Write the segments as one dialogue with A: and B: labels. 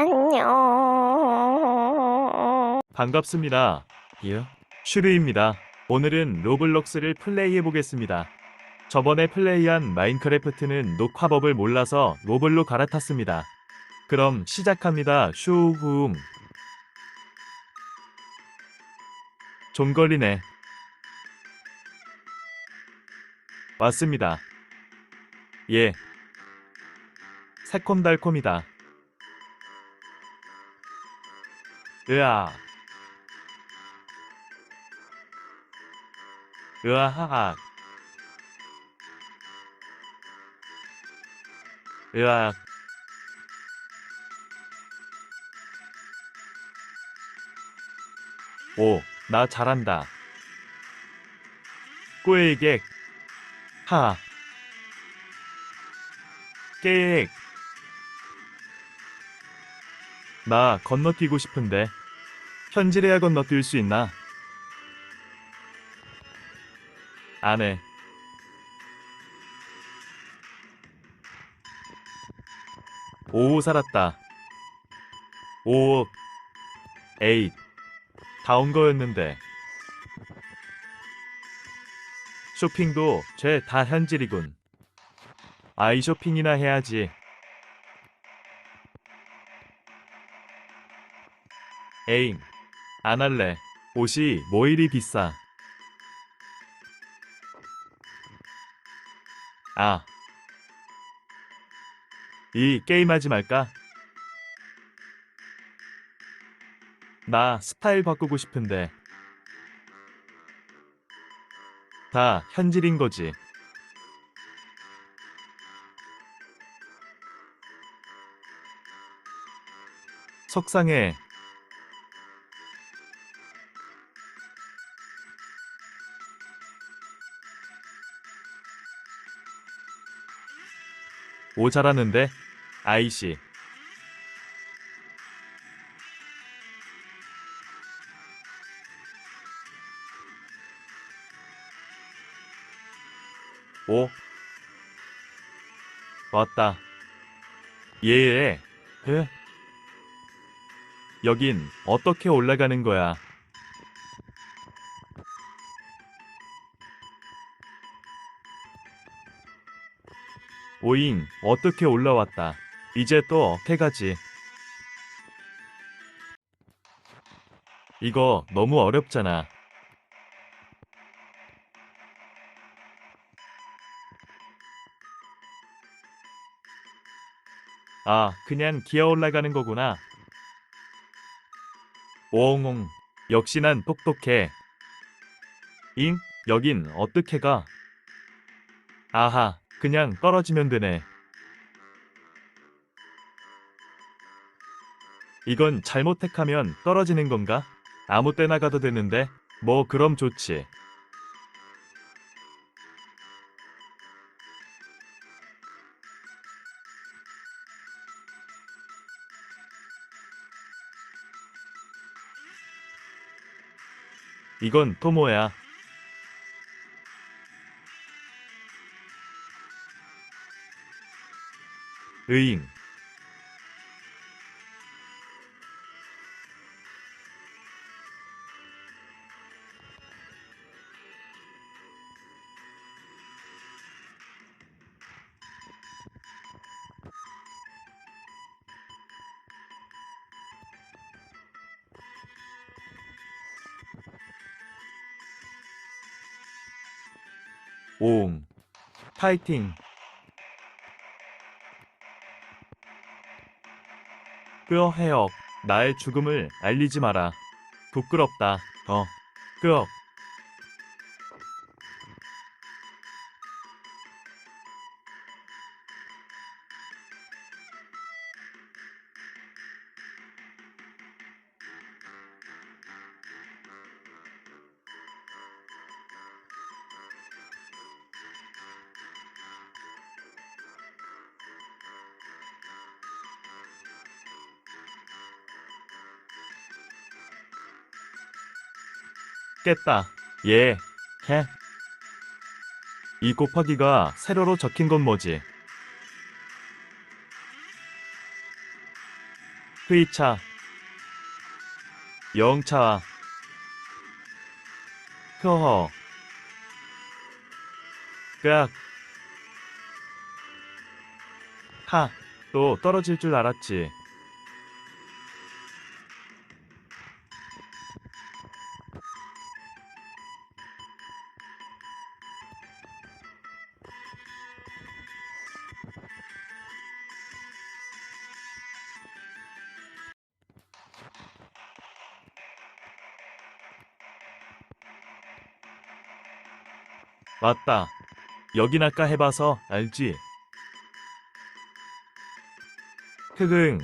A: 안녕.
B: 반갑습니다. 예? 슈르입니다. 오늘은 로블록스를 플레이해 보겠습니다. 저번에 플레이한 마인크래프트는 녹화법을 몰라서 로블로 갈아탔습니다. 그럼 시작합니다. 슈후음. 좀 걸리네. 왔습니다. 예. 새콤달콤이다. 으아. 으아하악. 으악. 오, 나 잘한다. 꾸에객. 하. 깨액. 나 건너뛰고 싶은데. 현질해야 건너뛸 수 있나? 안 해. 오, 살았다. 오, 에잇. 다온 거였는데. 쇼핑도 쟤다 현질이군. 아이 쇼핑이나 해야지. 에잉, 안 할래. 옷이 뭐 이리 비싸. 아. 이 게임하지 말까? 나 스타일 바꾸고 싶은데. 다 현질인 거지. 속상해. 오 잘하는데? 아이씨. 오. 왔다. 예에 에? 여긴 어떻게 올라가는 거야 오잉 어떻게 올라왔다. 이제 또 어떻게 가지? 이거 너무 어렵잖아. 아 그냥 기어 올라가는 거구나. 오옹옹. 역시 난 똑똑해. 잉? 여긴 어떻게 가? 아하 그냥 떨어지면 되네. 이건 잘못 택하면 떨어지는 건가? 아무 때나 가도 되는데 뭐 그럼 좋지. 이건 또 뭐야? 의잉 오응. 파이팅 끄어 해역. 나의 죽음을 알리지 마라. 부끄럽다. 어 끄어 깼다. 예. 해. 이 곱하기가 세로로 적힌 건 뭐지? 회의차 영차 허허 깍 하, 또 떨어질 줄 알았지. 맞다. 여긴 아까 해봐서 알지? 흑응.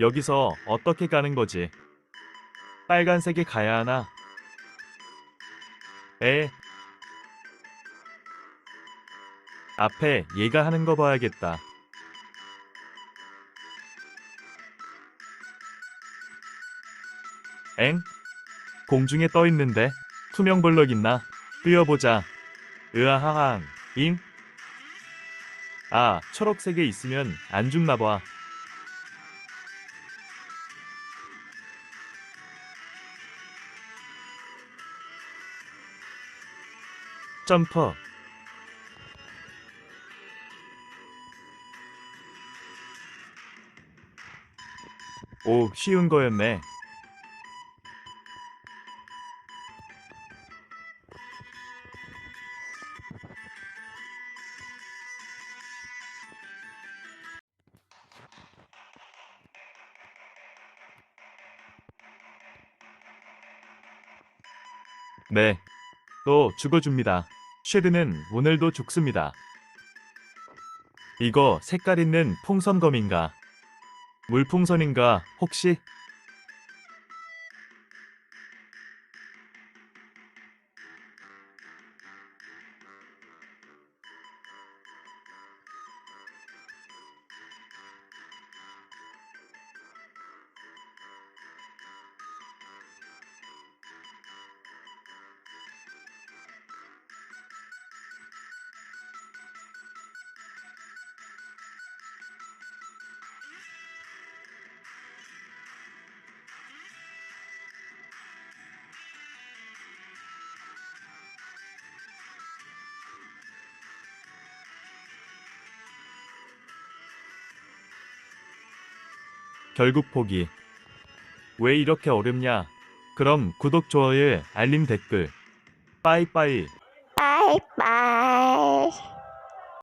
B: 여기서 어떻게 가는 거지? 빨간색에 가야 하나? 에. 앞에 얘가 하는 거 봐야겠다. 엥? 공중에 떠 있는데 투명 블럭 있나? 뛰어보자. 으아하항. 잉? 아, 초록색에 있으면 안 죽나 봐. 점프. 오, 쉬운 거였네. 네, 또 죽어줍니다. 쉐드는 오늘도 죽습니다. 이거 색깔 있는 풍선검인가? 물풍선인가 혹시? 결국 포기. 왜 이렇게 어렵냐? 그럼 구독, 좋아요, 알림, 댓글. 빠이빠이.